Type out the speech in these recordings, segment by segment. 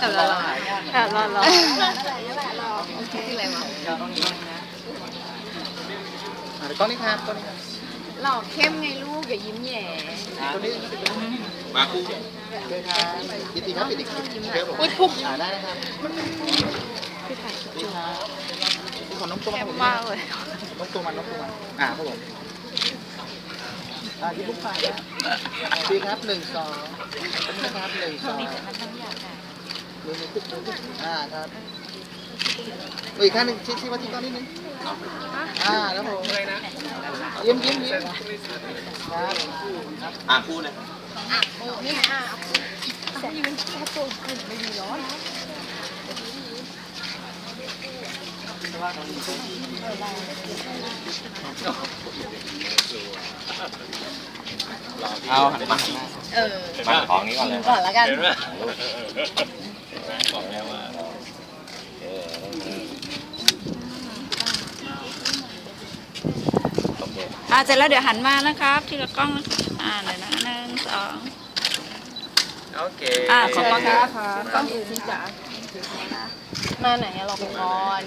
แต่ละรอค่ะรอรอคืออะไรวะอะเดี๋ยวกล้องนี้ครับกล้องนี้ครับหล่อเข้มไงลูกอย่ายิ้มแย่กล้องนี้กล้องนี้มาคู่เลยครับปิดอีกครับปิดอีกครับครับผมอุ้ยพุกอ่าได้นะครับพี่ถ่ายดีครับนี่ของน้องตัวแคมันบมากเลยน้องตัวมันน้องตัวมันอ่าครับผม อ่ายิ้มลูกไฟนะดีครับหนึ่งสองนะครับหนึ่งสองมือมือขึ้นมือขึ้นอ่าครับอีกข้างหนึ่งชี้ชี้มาที่ก้องนิดนึงอ่าครับผมเลยนะยิ้มยิ้มยิ้มครับอะคู่เลยอะโอ้นี่ตัวไงอะ เอาหันมาเออมาของนี้ก่อนเลยก่อนแล้วกันบอกแล้วว่าเออโอเคอ่าเสร็จแล้วเดี๋ยวหันมานะครับ ทีละกล้องนะคะอ่าเดี๋ยวนะหนึ่งสองโอเคอ่าขอกล้องนี้กล้องอื่นที่จ๋ามาไหนอะเราไปก่อน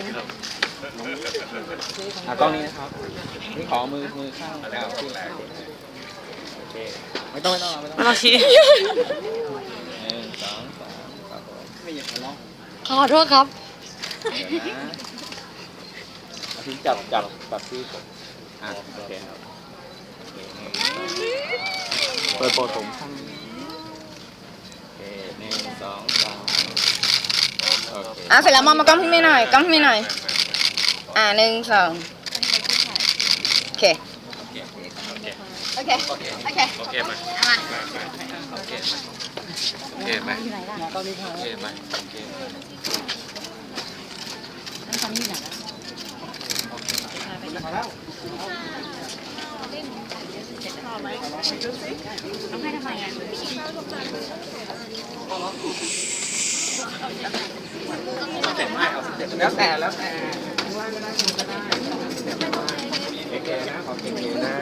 อะกล้องนี้นะครับนี่ขอมือมือข้างแล้วขึ้นแล้วโอเคไม่ต้องไม่ต้องไม่ต้องไม่ต้องชี้หนึ่งสองสามครับผมไม่อยากทะเลาะขอโทษครับเดี๋ยวนะเอาทิ้งจับจับจับที่ผมอะโอเคครับโอเคหนึ่งสองเปิดโปรผมข้างนี้โอเคหนึ่งสองสามโอเค อะเสร็จแล้วมองมากล้องพี่ไม่หน่อยกล้องพี่ไม่หน่อย อ่าหนึ่งสองโอเค โอเค โอเค โอเค โอเคโอเคโอเคมาเอามามามาโอเคมาโอเคมาตอนนี้ครับโอเคมาโอเคมาแล้วต้องให้ทำไมอะแล้วแต่แล้วแต่ว่า ก็ได้ก็ได้โอเคนะขอเก่งๆนะ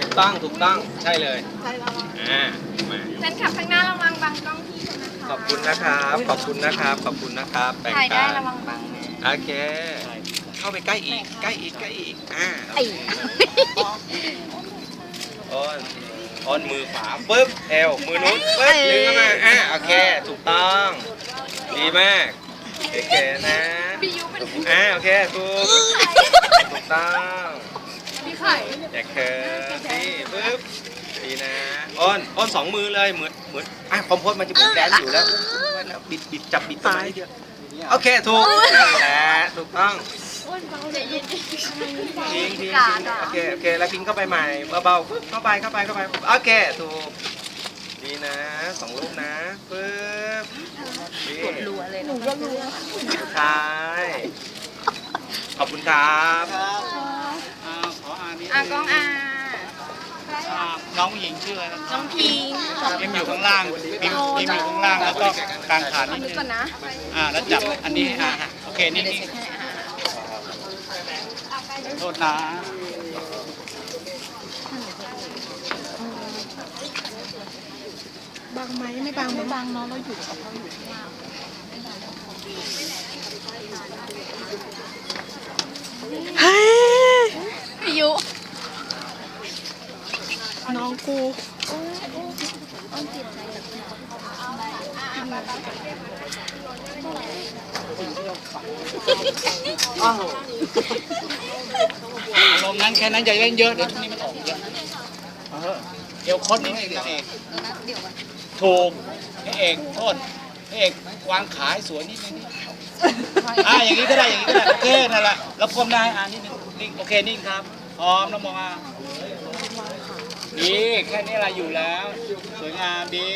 ถูกต้องถูกต้องใช่เลยอ่ามาแฟนคลับข้างหน้าระวังบังกล้องพี่คนนะคะขอบคุณนะครับ ขอบคุณนะครับขอบคุณนะครับแบ่งถ่ายได้กันระวังบังนะโอเค เข้าไปใกล้อีกใกล้อีกใกล้อีกอ่าไอ้อ้นอ้นมือขวาปึ๊บเอวมือนู้นปึ๊บดึงเข้ามาอ่าโอเค ถูกต้อง ดีมากโอเคนะพี่ยุเป็นอ่าโอเคถูกถูกต้องพี่ไข่อย่าเคิร์ฟนี่ปึ๊บดีนะอ้นอ้นสองมือเลยเหมือนเหมือนอะคอมโพสมันจะเหมือนแดนซ์อยู่แล้วแล้วบิดบิดจับบิดตรงไหนเดียวโอเคถูกนั่นแหละถูกต้องทิ้งทิ้งทิ้งโอเคโอเคแล้วทิ้งเข้าไปใหม่เบาๆปึ๊บเข้าไปเข้าไปเข้าไปโอเคถูก ดีนะสองลูกนะปึ๊บดีรัวเลยหนูก็รู้สุดท้ายขอบคุณครับอ่าขออ่านนิดอะนึงกล้องอะอ่าน้องผู้หญิงชื่ออะไรนะน้องพิงพิมพ์อยู่ข้างล่างพิมพ์พิมพ์อยู่ข้างล่างแล้วก็กลางขานิดนึนึกงก่อนนะอ่าแล้วจับอันนี้อ่าโอเคนี่เดี๋ยวนี่เช็คให้อะโทษนะ บัง ไหมไม่บังไม่บังเนาะเราอยู่กับเขาอยู่ข้างล่างพี่ยุน้องกูอารมณ์นั้นแค่นั้นอย่าเล่นเยอะเดี๋ยวทุกนี้มันออกเยอะเออเดี๋ยวโคตรนี่นางเอก ถูกพระเอกโทษพระเอกวางขายสวยนิดนึงนี่อ่าอย่างนี้ก็ได้อย่างนี้ก็ได้โอเคนั่นแหละแล้วก้มหน้าอ่านิดนึงนิ่งโอเคนิ่งครับพร้อมแล้วมองอะดีแค่นี้อะไรอยู่แล้ว สวยงามดี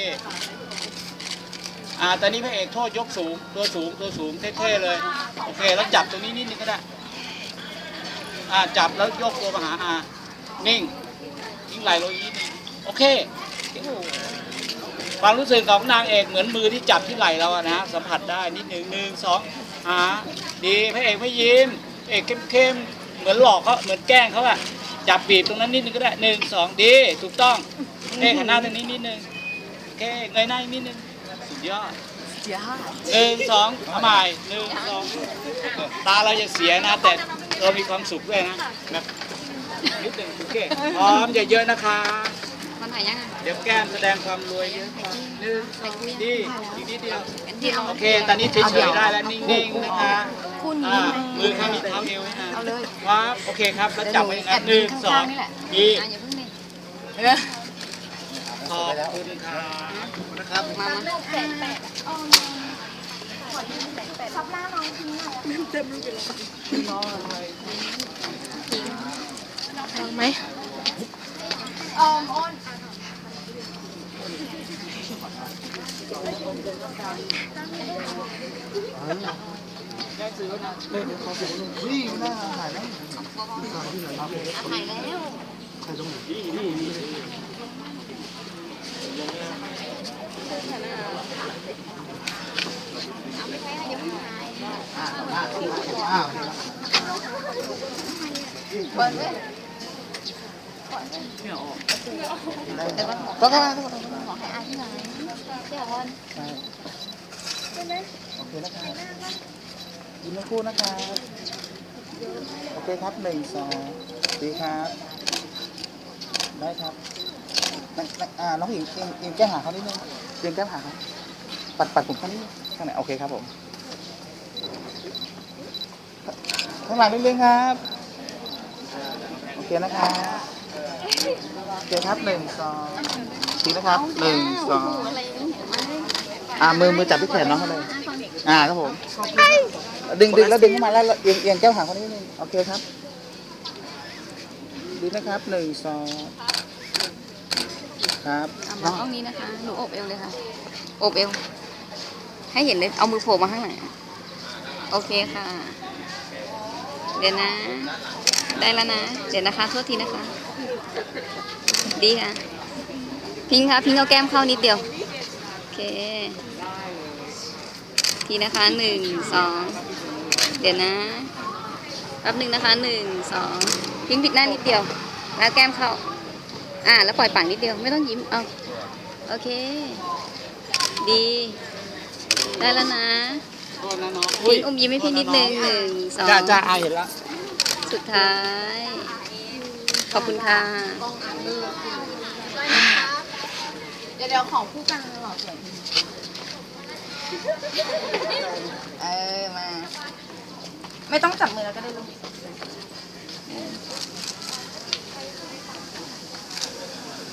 อ่าตอนนี้พระเอกโทษยกสูง ตัวสูงตัวสูงเท่ๆเลย โอเค แล้วจับตรงนี้นิดนึงก็ได้อ่าจับแล้วยกตัวมาหาอานิ่งทิ้งไหลลงอีกนิดนึงโอเค ความรู้สึกของนางเอกเหมือนมือที่จับที่ไหล่เราอะนะสัมผัสได้นิดหนึ่งหนึ่งสองหาดีพระเอกไม่ยิ้มพระเอกเข้มๆเหมือนหลอกเขาเหมือนแกล้งเขาอะจับบีบตรงนั้นนิดนึงก็ได้หนึ่งสองดีถูกต้องเอ๊ะหันหน้าทางนี้นิดนึงโอเคเงยหน้าอีกนิดนึงสุดยอดหนึ่งสองเอาใหม่หนึ่งสองตาเราจะเสียนะ แต่เรามีความสุขด้วยนะแบบนิดหนึ่งโอเคพร้อมเยอะๆนะคะ มันถ่ายยังไงเดี๋ยวแก้มแสดงความรวยเยอะกว่าหนึ่งสองดีอีกนิดเดียว เดี๋ยวโอเค ตอนนี้เฉยๆได้แล้วนิ่งๆนะคะอ่ามือข้างนี้เท้าเอวให้นะเอาเลยครับโอเคครับ แล้วจับไว้นะหนึ่งสองดีอะอย่าเพิ่งนี่ขอบคุณครับนะครับมามาไหมนี่ห น้าหายไหมถ่ายแล้วอ้าวก็ก็ขอให้อาที่ไหน เดี๋ยวก่อนโอเคนะครับยิ้มทั้งคู่นะครับโอเคครับหนึ่งสองดีครับ ได้ครับอ่าน้องหญิงเอียงเองแก้หาเขานิดนึงเองแก้หาเขาปัดปัดผมข้างนี้ข้างไหนโอเคครับผมข้างหลังนิดนึงครับโอเคนะครับโอเคครับหนึ่งสองดีนะครับหนึ่งสอง อ่ามือมือจับที่แขนน้องเขาเลยอ่าครับผมดึงดึงแล้วดึงเข้ามาแล้วเอียงเอียงแก้วหางคนนี้นิดนึงโอเคครับดีนะครับหนึ่งสองครับอะมองตรงนี้นะคะหนูอบเอวเลยค่ะอบเอวให้เห็นเลยเอามือโผล่มาข้างหลังอะโอเคค่ะ เดี๋ยวนะ ได้แล้วนะ เดี๋ยวนะคะโทษทีนะคะ ดีค่ะ พิงค์ค่ะพิงค์เอาแก้มเข้านิดเดียวโอ เค ทีนะคะหนึ่งสองเดี๋ยวนะแป๊บหนึ่งนะคะหนึ่งสองพิงค์ปิดหน้านิดเดียว แล้วแก้มเข้า อ่า แล้วปล่อยปากนิดเดียวไม่ต้องยิ้มเอาโอเค ดี ได้แล้วนะโทษนะน้องพิงค์อมยิ้มให้พี่นิดนึงหนึ่งสองจ้าจ้าอาเห็นแล้วสุดท้าย ขอบคุณค่ะ เดี๋ยวเดี๋ยวของคู่กันหล่อสวยเออมา ไม่ต้องจับมือแล้วก็ได้ลูก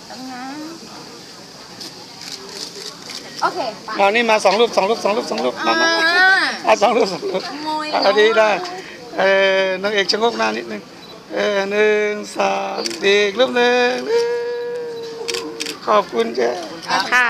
ตั้งนะโอเคไปมานี่มาสองรูปสองรูปสองรูปสองรูปมามามาอะสองรูปสองรูปขโมยอะดีได้เออนางเอกชะโงกหน้านิดนึงเออหนึ่งสามดีอีกรูปหนึ่งขอบคุณเจ้า ค่ะ